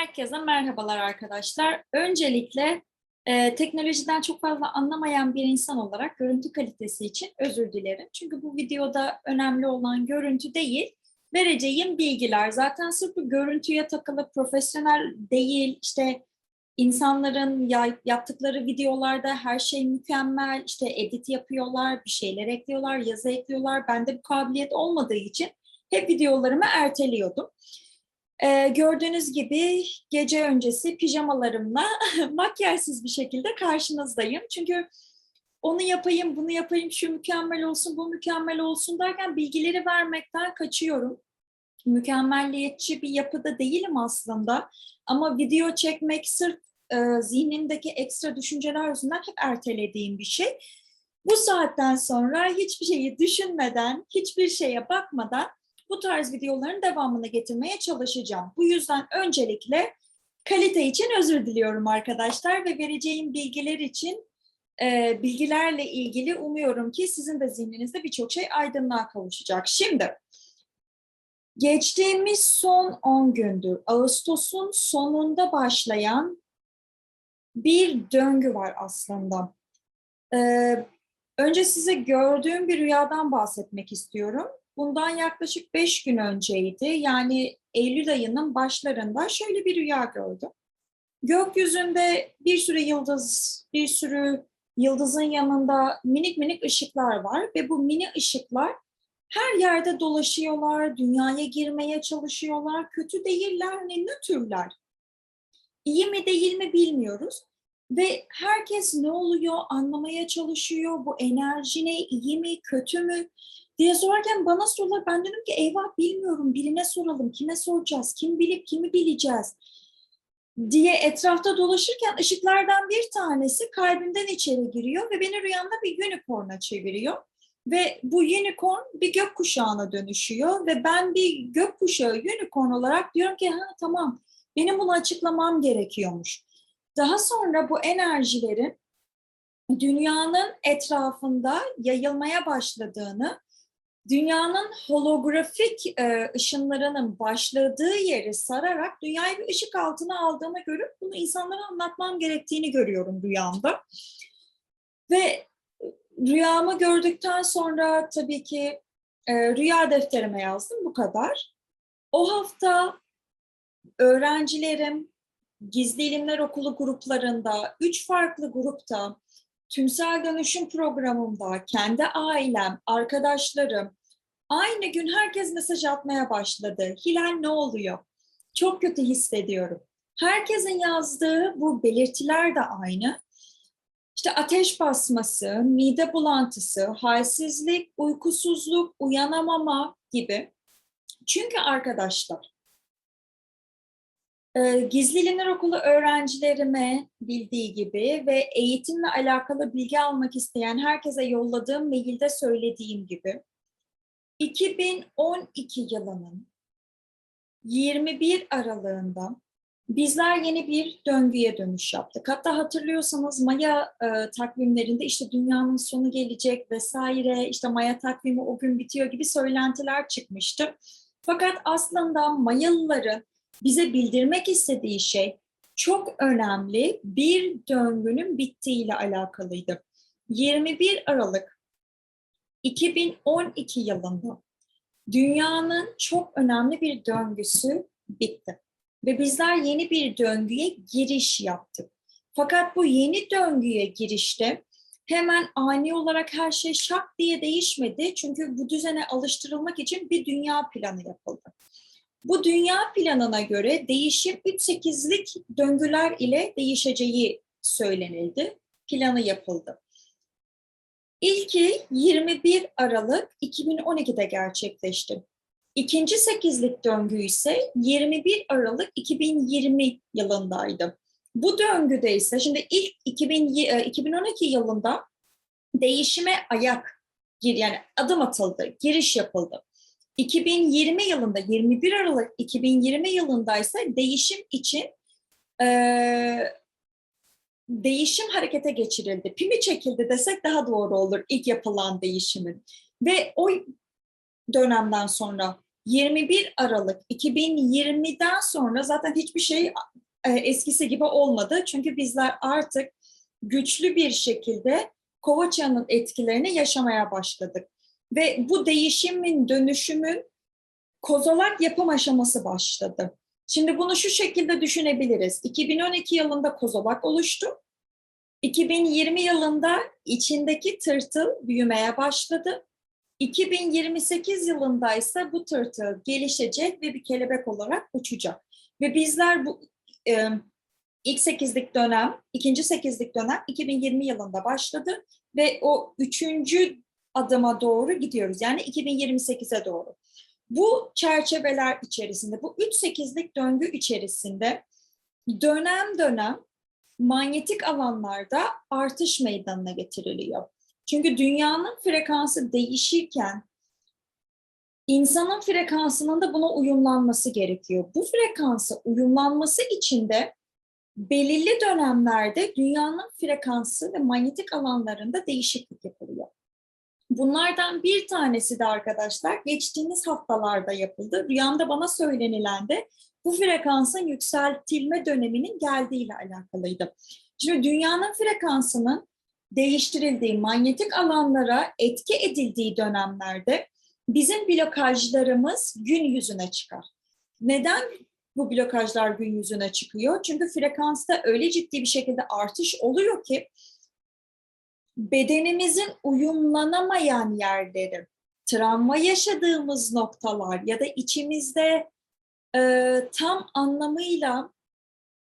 Herkese merhabalar arkadaşlar. Öncelikle e, teknolojiden çok fazla anlamayan bir insan olarak görüntü kalitesi için özür dilerim. Çünkü bu videoda önemli olan görüntü değil, vereceğim bilgiler. Zaten sırf bu görüntüye takılı profesyonel değil, işte insanların ya- yaptıkları videolarda her şey mükemmel, işte edit yapıyorlar, bir şeyler ekliyorlar, yazı ekliyorlar. Bende bu kabiliyet olmadığı için hep videolarımı erteliyordum. Ee, gördüğünüz gibi gece öncesi pijamalarımla makyajsız bir şekilde karşınızdayım. Çünkü onu yapayım, bunu yapayım, şu mükemmel olsun, bu mükemmel olsun derken bilgileri vermekten kaçıyorum. Mükemmelliyetçi bir yapıda değilim aslında. Ama video çekmek sırf e, zihnimdeki ekstra düşünceler yüzünden hep ertelediğim bir şey. Bu saatten sonra hiçbir şeyi düşünmeden, hiçbir şeye bakmadan bu tarz videoların devamını getirmeye çalışacağım. Bu yüzden öncelikle kalite için özür diliyorum arkadaşlar ve vereceğim bilgiler için e, bilgilerle ilgili umuyorum ki sizin de zihninizde birçok şey aydınlığa kavuşacak. Şimdi geçtiğimiz son 10 gündür Ağustos'un sonunda başlayan bir döngü var aslında. Ee, önce size gördüğüm bir rüyadan bahsetmek istiyorum. Bundan yaklaşık 5 gün önceydi. Yani Eylül ayının başlarında şöyle bir rüya gördüm. Gökyüzünde bir sürü yıldız, bir sürü yıldızın yanında minik minik ışıklar var ve bu mini ışıklar her yerde dolaşıyorlar, dünyaya girmeye çalışıyorlar. Kötü değiller, hani nötrler. İyi mi değil mi bilmiyoruz. Ve herkes ne oluyor anlamaya çalışıyor. Bu enerji ne, iyi mi, kötü mü? Diye sorarken bana sorular. Ben dedim ki eyvah bilmiyorum birine soralım. Kime soracağız? Kim bilip kimi bileceğiz? diye etrafta dolaşırken ışıklardan bir tanesi kalbimden içeri giriyor ve beni rüyamda bir unicorn'a çeviriyor. Ve bu unicorn bir gökkuşağına dönüşüyor ve ben bir gökkuşağı unicorn olarak diyorum ki ha tamam benim bunu açıklamam gerekiyormuş. Daha sonra bu enerjilerin dünyanın etrafında yayılmaya başladığını dünyanın holografik e, ışınlarının başladığı yeri sararak dünyayı bir ışık altına aldığını görüp bunu insanlara anlatmam gerektiğini görüyorum rüyamda. Ve rüyamı gördükten sonra tabii ki e, rüya defterime yazdım bu kadar. O hafta öğrencilerim Gizli İlimler Okulu gruplarında, üç farklı grupta tümsel dönüşüm programımda kendi ailem, arkadaşlarım aynı gün herkes mesaj atmaya başladı. Hilal ne oluyor? Çok kötü hissediyorum. Herkesin yazdığı bu belirtiler de aynı. İşte ateş basması, mide bulantısı, halsizlik, uykusuzluk, uyanamama gibi. Çünkü arkadaşlar ee, Gizli İlimler Okulu öğrencilerime bildiği gibi ve eğitimle alakalı bilgi almak isteyen herkese yolladığım mailde söylediğim gibi 2012 yılının 21 aralığında bizler yeni bir döngüye dönüş yaptık. Hatta hatırlıyorsanız Maya e, takvimlerinde işte dünyanın sonu gelecek vesaire, işte Maya takvimi o gün bitiyor gibi söylentiler çıkmıştı. Fakat aslında Mayalıların bize bildirmek istediği şey çok önemli bir döngünün bittiğiyle alakalıydı. 21 Aralık 2012 yılında dünyanın çok önemli bir döngüsü bitti. Ve bizler yeni bir döngüye giriş yaptık. Fakat bu yeni döngüye girişte hemen ani olarak her şey şak diye değişmedi. Çünkü bu düzene alıştırılmak için bir dünya planı yapıldı. Bu dünya planına göre değişim 3-8'lik döngüler ile değişeceği söylenildi. Planı yapıldı. İlki 21 Aralık 2012'de gerçekleşti. İkinci 8'lik döngü ise 21 Aralık 2020 yılındaydı. Bu döngüde ise şimdi ilk 2000, 2012 yılında değişime ayak yani adım atıldı, giriş yapıldı. 2020 yılında 21 Aralık 2020 yılında ise değişim için e, değişim harekete geçirildi. Pimi çekildi desek daha doğru olur ilk yapılan değişimin. Ve o dönemden sonra 21 Aralık 2020'den sonra zaten hiçbir şey e, eskisi gibi olmadı. Çünkü bizler artık güçlü bir şekilde Kovaçya'nın etkilerini yaşamaya başladık. Ve bu değişimin, dönüşümün kozalak yapım aşaması başladı. Şimdi bunu şu şekilde düşünebiliriz. 2012 yılında kozalak oluştu. 2020 yılında içindeki tırtıl büyümeye başladı. 2028 yılında ise bu tırtıl gelişecek ve bir kelebek olarak uçacak. Ve bizler bu e, ilk sekizlik dönem, ikinci sekizlik dönem 2020 yılında başladı ve o üçüncü adıma doğru gidiyoruz. Yani 2028'e doğru. Bu çerçeveler içerisinde, bu üç sekizlik döngü içerisinde dönem dönem manyetik alanlarda artış meydanına getiriliyor. Çünkü dünyanın frekansı değişirken insanın frekansının da buna uyumlanması gerekiyor. Bu frekansa uyumlanması için de belirli dönemlerde dünyanın frekansı ve manyetik alanlarında değişiklik yapılıyor. Bunlardan bir tanesi de arkadaşlar geçtiğimiz haftalarda yapıldı. Rüyamda bana söylenilen de bu frekansın yükseltilme döneminin geldiğiyle alakalıydı. Şimdi dünyanın frekansının değiştirildiği, manyetik alanlara etki edildiği dönemlerde bizim blokajlarımız gün yüzüne çıkar. Neden bu blokajlar gün yüzüne çıkıyor? Çünkü frekansta öyle ciddi bir şekilde artış oluyor ki bedenimizin uyumlanamayan yerleri, travma yaşadığımız noktalar ya da içimizde e, tam anlamıyla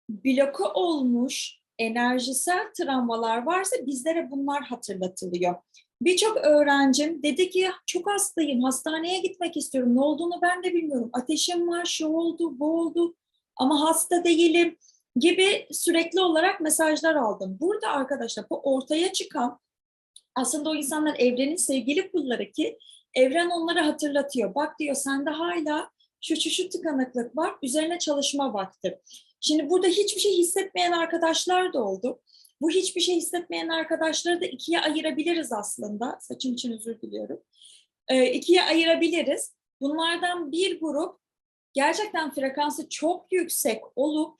bloke olmuş enerjisel travmalar varsa bizlere bunlar hatırlatılıyor. Birçok öğrencim dedi ki çok hastayım, hastaneye gitmek istiyorum. Ne olduğunu ben de bilmiyorum. Ateşim var, şu oldu, bu oldu ama hasta değilim gibi sürekli olarak mesajlar aldım. Burada arkadaşlar bu ortaya çıkan aslında o insanlar evrenin sevgili kulları ki evren onları hatırlatıyor. Bak diyor sende hala şu şu şu tıkanıklık var, üzerine çalışma vakti. Şimdi burada hiçbir şey hissetmeyen arkadaşlar da oldu. Bu hiçbir şey hissetmeyen arkadaşları da ikiye ayırabiliriz aslında. Saçım için özür diliyorum. Ee, ikiye ayırabiliriz. Bunlardan bir grup gerçekten frekansı çok yüksek olup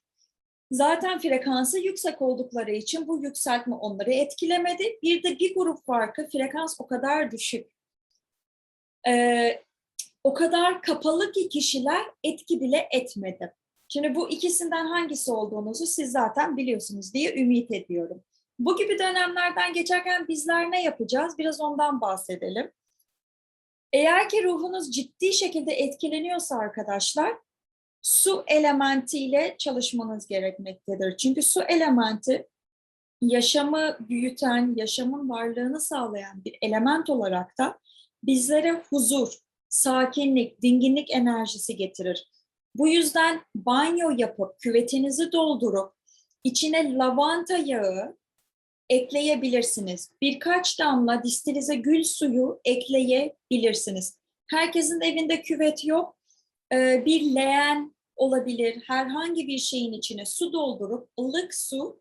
zaten frekansı yüksek oldukları için bu yükseltme onları etkilemedi. Bir de bir grup farkı frekans o kadar düşük. Ee, o kadar kapalı ki kişiler etki bile etmedi. Şimdi bu ikisinden hangisi olduğunuzu siz zaten biliyorsunuz diye ümit ediyorum. Bu gibi dönemlerden geçerken bizler ne yapacağız? Biraz ondan bahsedelim. Eğer ki ruhunuz ciddi şekilde etkileniyorsa arkadaşlar, su elementiyle çalışmanız gerekmektedir. Çünkü su elementi yaşamı büyüten, yaşamın varlığını sağlayan bir element olarak da bizlere huzur, sakinlik, dinginlik enerjisi getirir. Bu yüzden banyo yapıp küvetinizi doldurup içine lavanta yağı ekleyebilirsiniz. Birkaç damla distilize gül suyu ekleyebilirsiniz. Herkesin evinde küvet yok. Ee, bir leğen olabilir. Herhangi bir şeyin içine su doldurup ılık su,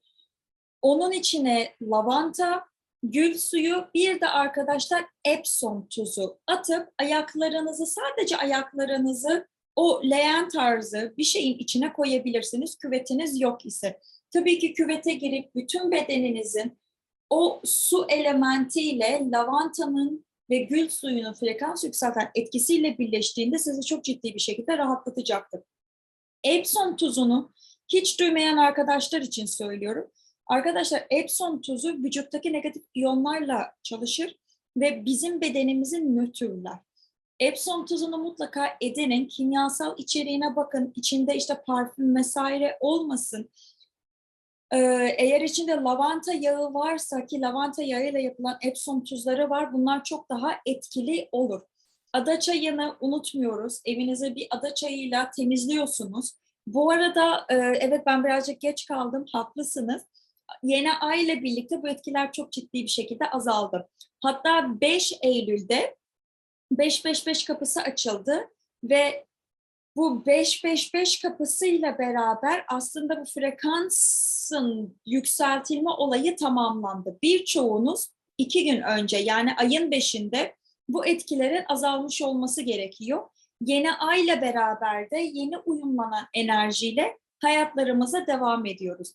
onun içine lavanta, gül suyu, bir de arkadaşlar Epsom tuzu atıp ayaklarınızı sadece ayaklarınızı o leğen tarzı bir şeyin içine koyabilirsiniz küvetiniz yok ise. Tabii ki küvete girip bütün bedeninizin o su elementiyle lavantanın ve gül suyunun frekans yükselten etkisiyle birleştiğinde sizi çok ciddi bir şekilde rahatlatacaktır. Epsom tuzunu hiç duymayan arkadaşlar için söylüyorum. Arkadaşlar Epsom tuzu vücuttaki negatif iyonlarla çalışır ve bizim bedenimizin nötrler. Epsom tuzunu mutlaka edinin, kimyasal içeriğine bakın, içinde işte parfüm vesaire olmasın. Ee, eğer içinde lavanta yağı varsa ki lavanta yağıyla yapılan Epsom tuzları var, bunlar çok daha etkili olur. Ada çayını unutmuyoruz. Evinize bir ada çayıyla temizliyorsunuz. Bu arada e, evet ben birazcık geç kaldım, haklısınız. Yeni ay ile birlikte bu etkiler çok ciddi bir şekilde azaldı. Hatta 5 Eylül'de 555 kapısı açıldı ve bu 555 kapısıyla beraber aslında bu frekansın yükseltilme olayı tamamlandı. Birçoğunuz iki gün önce yani ayın beşinde bu etkilerin azalmış olması gerekiyor. yeni ayla beraber de yeni uyumlanan enerjiyle hayatlarımıza devam ediyoruz.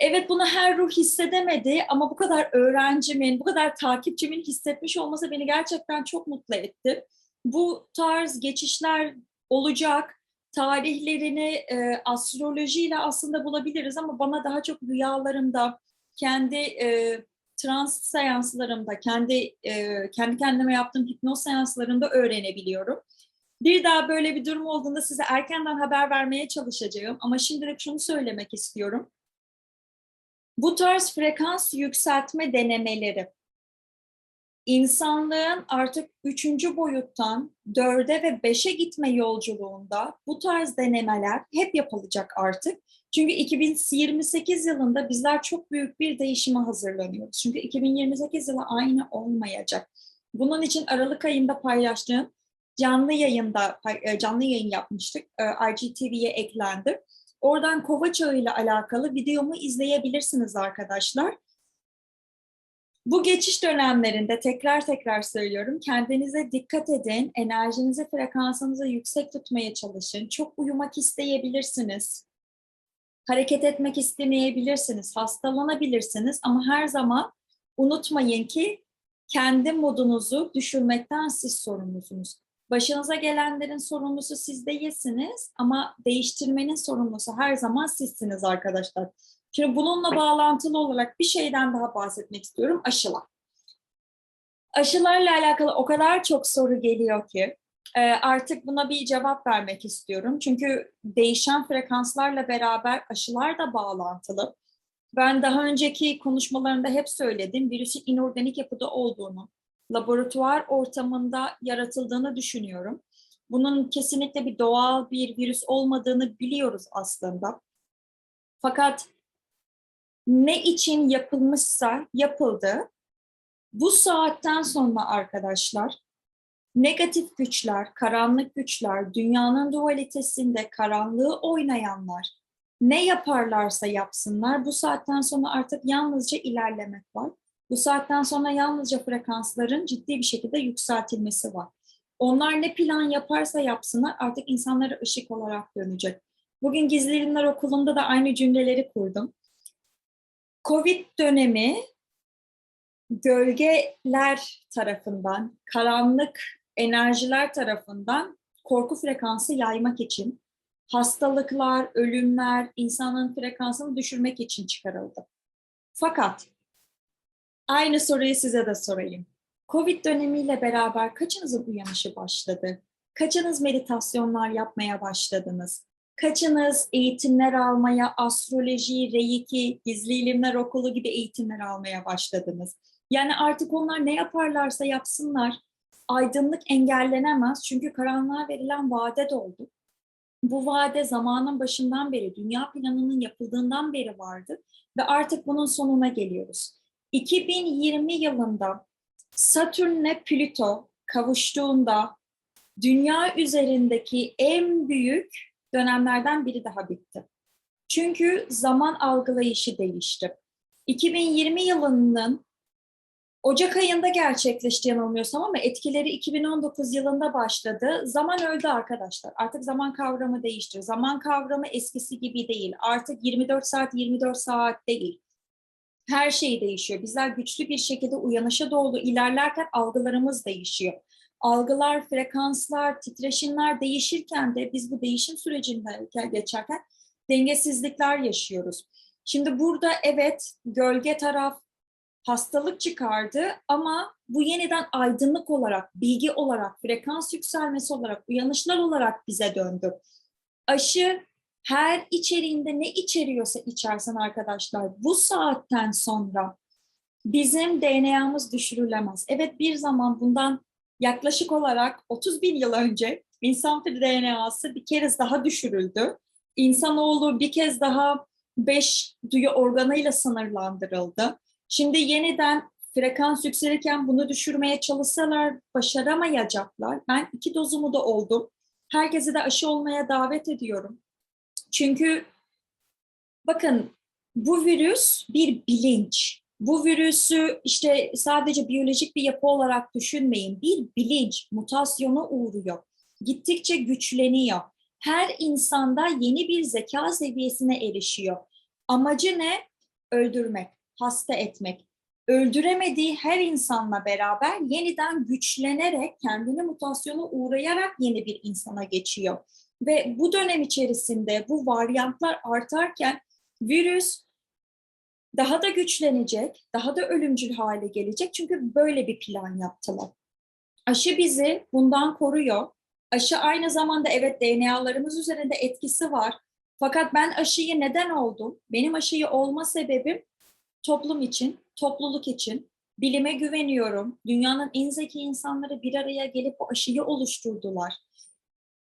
Evet bunu her ruh hissedemedi ama bu kadar öğrencimin, bu kadar takipçimin hissetmiş olması beni gerçekten çok mutlu etti. Bu tarz geçişler olacak. Tarihlerini e, astrolojiyle aslında bulabiliriz ama bana daha çok rüyalarımda, kendi e, trans seanslarımda, kendi e, kendi kendime yaptığım hipnoz seanslarında öğrenebiliyorum. Bir daha böyle bir durum olduğunda size erkenden haber vermeye çalışacağım ama şimdilik şunu söylemek istiyorum. Bu tarz frekans yükseltme denemeleri insanlığın artık üçüncü boyuttan dörde ve beşe gitme yolculuğunda bu tarz denemeler hep yapılacak artık. Çünkü 2028 yılında bizler çok büyük bir değişime hazırlanıyoruz. Çünkü 2028 yılı aynı olmayacak. Bunun için Aralık ayında paylaştığım canlı yayında e, canlı yayın yapmıştık. E, IGTV'ye eklendi. Oradan kova çağı ile alakalı videomu izleyebilirsiniz arkadaşlar. Bu geçiş dönemlerinde tekrar tekrar söylüyorum. Kendinize dikkat edin. Enerjinizi, frekansınızı yüksek tutmaya çalışın. Çok uyumak isteyebilirsiniz. Hareket etmek istemeyebilirsiniz. Hastalanabilirsiniz ama her zaman unutmayın ki kendi modunuzu düşürmekten siz sorumlusunuz. Başınıza gelenlerin sorumlusu siz değilsiniz ama değiştirmenin sorumlusu her zaman sizsiniz arkadaşlar. Şimdi bununla bağlantılı olarak bir şeyden daha bahsetmek istiyorum. Aşılar. Aşılarla alakalı o kadar çok soru geliyor ki e, artık buna bir cevap vermek istiyorum. Çünkü değişen frekanslarla beraber aşılar da bağlantılı. Ben daha önceki konuşmalarımda hep söyledim virüsün inorganik yapıda olduğunu, laboratuvar ortamında yaratıldığını düşünüyorum. Bunun kesinlikle bir doğal bir virüs olmadığını biliyoruz aslında. Fakat ne için yapılmışsa yapıldı. Bu saatten sonra arkadaşlar negatif güçler, karanlık güçler, dünyanın dualitesinde karanlığı oynayanlar ne yaparlarsa yapsınlar bu saatten sonra artık yalnızca ilerlemek var. Bu saatten sonra yalnızca frekansların ciddi bir şekilde yükseltilmesi var. Onlar ne plan yaparsa yapsınlar artık insanlara ışık olarak dönecek. Bugün Gizli İlimler Okulu'nda da aynı cümleleri kurdum. Covid dönemi gölgeler tarafından, karanlık enerjiler tarafından korku frekansı yaymak için, hastalıklar, ölümler, insanın frekansını düşürmek için çıkarıldı. Fakat aynı soruyu size de sorayım. Covid dönemiyle beraber kaçınızın uyanışı başladı? Kaçınız meditasyonlar yapmaya başladınız? Kaçınız eğitimler almaya, astroloji, reiki, gizli ilimler okulu gibi eğitimler almaya başladınız? Yani artık onlar ne yaparlarsa yapsınlar, aydınlık engellenemez. Çünkü karanlığa verilen vade doldu. Bu vade zamanın başından beri, dünya planının yapıldığından beri vardı ve artık bunun sonuna geliyoruz. 2020 yılında Satürn'le Plüto kavuştuğunda dünya üzerindeki en büyük dönemlerden biri daha bitti. Çünkü zaman algılayışı değişti. 2020 yılının Ocak ayında gerçekleşti yanılmıyorsam ama etkileri 2019 yılında başladı. Zaman öldü arkadaşlar. Artık zaman kavramı değişti. Zaman kavramı eskisi gibi değil. Artık 24 saat 24 saat değil. Her şey değişiyor. Bizler güçlü bir şekilde uyanışa doğru ilerlerken algılarımız değişiyor algılar, frekanslar, titreşimler değişirken de biz bu değişim sürecinde geçerken dengesizlikler yaşıyoruz. Şimdi burada evet gölge taraf hastalık çıkardı ama bu yeniden aydınlık olarak, bilgi olarak, frekans yükselmesi olarak, uyanışlar olarak bize döndü. Aşı her içeriğinde ne içeriyorsa içersen arkadaşlar bu saatten sonra bizim DNA'mız düşürülemez. Evet bir zaman bundan yaklaşık olarak 30 bin yıl önce insan DNA'sı bir kez daha düşürüldü. İnsanoğlu bir kez daha beş duyu organıyla sınırlandırıldı. Şimdi yeniden frekans yükselirken bunu düşürmeye çalışsalar başaramayacaklar. Ben iki dozumu da oldum. Herkesi de aşı olmaya davet ediyorum. Çünkü bakın bu virüs bir bilinç. Bu virüsü işte sadece biyolojik bir yapı olarak düşünmeyin. Bir bilinç mutasyona uğruyor. gittikçe güçleniyor. Her insanda yeni bir zeka seviyesine erişiyor. Amacı ne? Öldürmek, hasta etmek. Öldüremediği her insanla beraber yeniden güçlenerek, kendini mutasyona uğrayarak yeni bir insana geçiyor. Ve bu dönem içerisinde bu varyantlar artarken virüs daha da güçlenecek, daha da ölümcül hale gelecek. Çünkü böyle bir plan yaptılar. Aşı bizi bundan koruyor. Aşı aynı zamanda evet DNA'larımız üzerinde etkisi var. Fakat ben aşıyı neden oldum? Benim aşıyı olma sebebim toplum için, topluluk için. Bilime güveniyorum. Dünyanın en zeki insanları bir araya gelip bu aşıyı oluşturdular.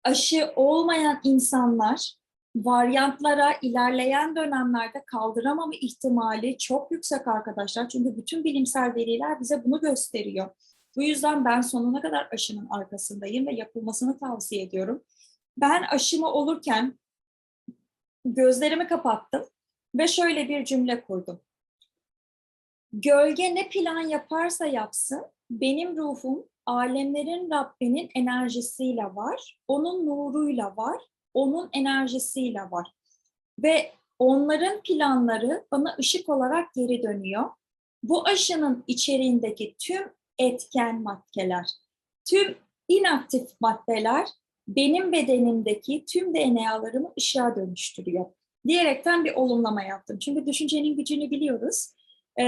Aşı olmayan insanlar varyantlara ilerleyen dönemlerde kaldıramama ihtimali çok yüksek arkadaşlar. Çünkü bütün bilimsel veriler bize bunu gösteriyor. Bu yüzden ben sonuna kadar aşının arkasındayım ve yapılmasını tavsiye ediyorum. Ben aşımı olurken gözlerimi kapattım ve şöyle bir cümle kurdum. Gölge ne plan yaparsa yapsın, benim ruhum alemlerin Rabbinin enerjisiyle var, onun nuruyla var, onun enerjisiyle var. Ve onların planları bana ışık olarak geri dönüyor. Bu aşının içeriğindeki tüm etken maddeler, tüm inaktif maddeler benim bedenimdeki tüm DNA'larımı ışığa dönüştürüyor. Diyerekten bir olumlama yaptım. Çünkü düşüncenin gücünü biliyoruz, e,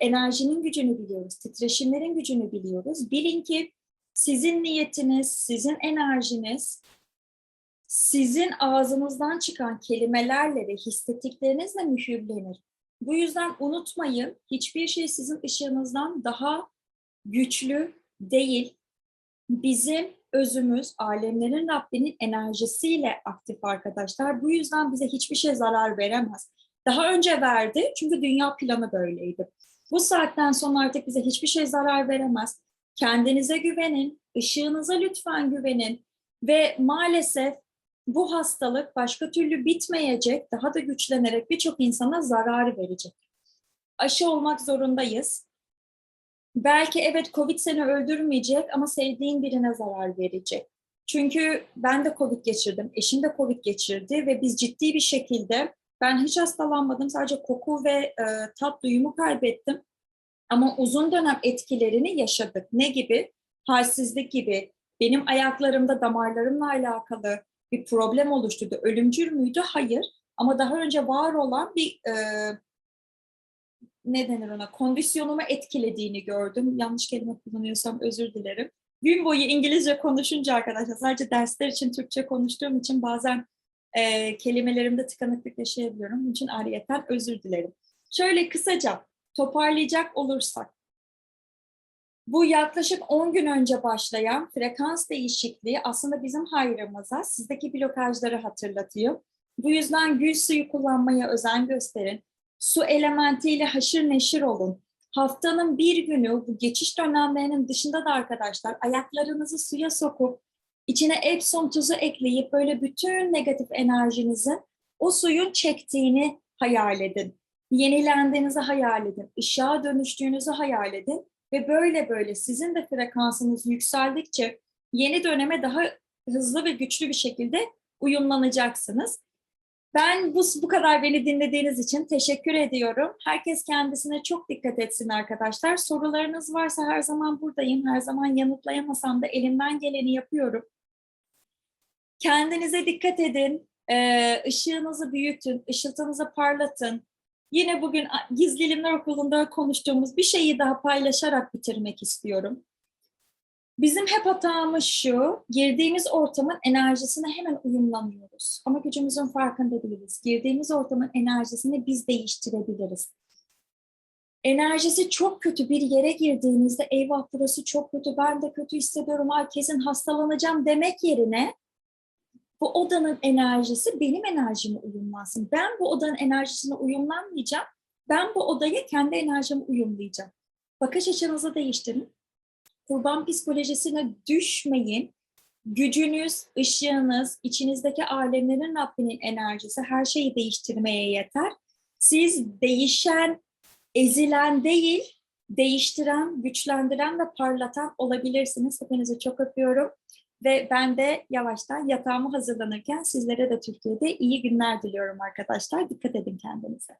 enerjinin gücünü biliyoruz, titreşimlerin gücünü biliyoruz. Bilin ki sizin niyetiniz, sizin enerjiniz, sizin ağzınızdan çıkan kelimelerle ve hissettiklerinizle mühürlenir. Bu yüzden unutmayın, hiçbir şey sizin ışığınızdan daha güçlü değil. Bizim özümüz alemlerin Rabbinin enerjisiyle aktif arkadaşlar. Bu yüzden bize hiçbir şey zarar veremez. Daha önce verdi çünkü dünya planı böyleydi. Bu saatten sonra artık bize hiçbir şey zarar veremez. Kendinize güvenin, ışığınıza lütfen güvenin ve maalesef bu hastalık başka türlü bitmeyecek, daha da güçlenerek birçok insana zarar verecek. Aşı olmak zorundayız. Belki evet Covid seni öldürmeyecek ama sevdiğin birine zarar verecek. Çünkü ben de Covid geçirdim, eşim de Covid geçirdi ve biz ciddi bir şekilde ben hiç hastalanmadım. Sadece koku ve e, tat duyumu kaybettim. Ama uzun dönem etkilerini yaşadık. Ne gibi? Halsizlik gibi. Benim ayaklarımda damarlarımla alakalı bir problem oluşturdu. Ölümcül müydü? Hayır. Ama daha önce var olan bir e, ne denir ona? Kondisyonumu etkilediğini gördüm. Yanlış kelime kullanıyorsam özür dilerim. Gün boyu İngilizce konuşunca arkadaşlar sadece dersler için Türkçe konuştuğum için bazen e, kelimelerimde tıkanıklık yaşayabiliyorum. Bunun için ayrıyeten özür dilerim. Şöyle kısaca toparlayacak olursak, bu yaklaşık 10 gün önce başlayan frekans değişikliği aslında bizim hayrımıza sizdeki blokajları hatırlatıyor. Bu yüzden gül suyu kullanmaya özen gösterin. Su elementiyle haşır neşir olun. Haftanın bir günü bu geçiş dönemlerinin dışında da arkadaşlar ayaklarınızı suya sokup içine Epsom tuzu ekleyip böyle bütün negatif enerjinizin o suyun çektiğini hayal edin. Yenilendiğinizi hayal edin. Işığa dönüştüğünüzü hayal edin. Ve böyle böyle sizin de frekansınız yükseldikçe yeni döneme daha hızlı ve güçlü bir şekilde uyumlanacaksınız. Ben bu, bu kadar beni dinlediğiniz için teşekkür ediyorum. Herkes kendisine çok dikkat etsin arkadaşlar. Sorularınız varsa her zaman buradayım. Her zaman yanıtlayamasam da elimden geleni yapıyorum. Kendinize dikkat edin. Ee, ışığınızı büyütün, ışıltınızı parlatın. Yine bugün Gizli İlimler Okulu'nda konuştuğumuz bir şeyi daha paylaşarak bitirmek istiyorum. Bizim hep hatamız şu, girdiğimiz ortamın enerjisine hemen uyumlanıyoruz. Ama gücümüzün farkında değiliz. Girdiğimiz ortamın enerjisini biz değiştirebiliriz. Enerjisi çok kötü bir yere girdiğinizde eyvah burası çok kötü, ben de kötü hissediyorum, ay kesin hastalanacağım demek yerine bu odanın enerjisi benim enerjime uyumlansın. Ben bu odanın enerjisine uyumlanmayacağım. Ben bu odaya kendi enerjime uyumlayacağım. Bakış açınızı değiştirin. Kurban psikolojisine düşmeyin. Gücünüz, ışığınız, içinizdeki alemlerin Rabbinin enerjisi her şeyi değiştirmeye yeter. Siz değişen, ezilen değil, değiştiren, güçlendiren ve parlatan olabilirsiniz. Hepinizi çok öpüyorum. Ve ben de yavaştan yatağımı hazırlanırken sizlere de Türkiye'de iyi günler diliyorum arkadaşlar. Dikkat edin kendinize.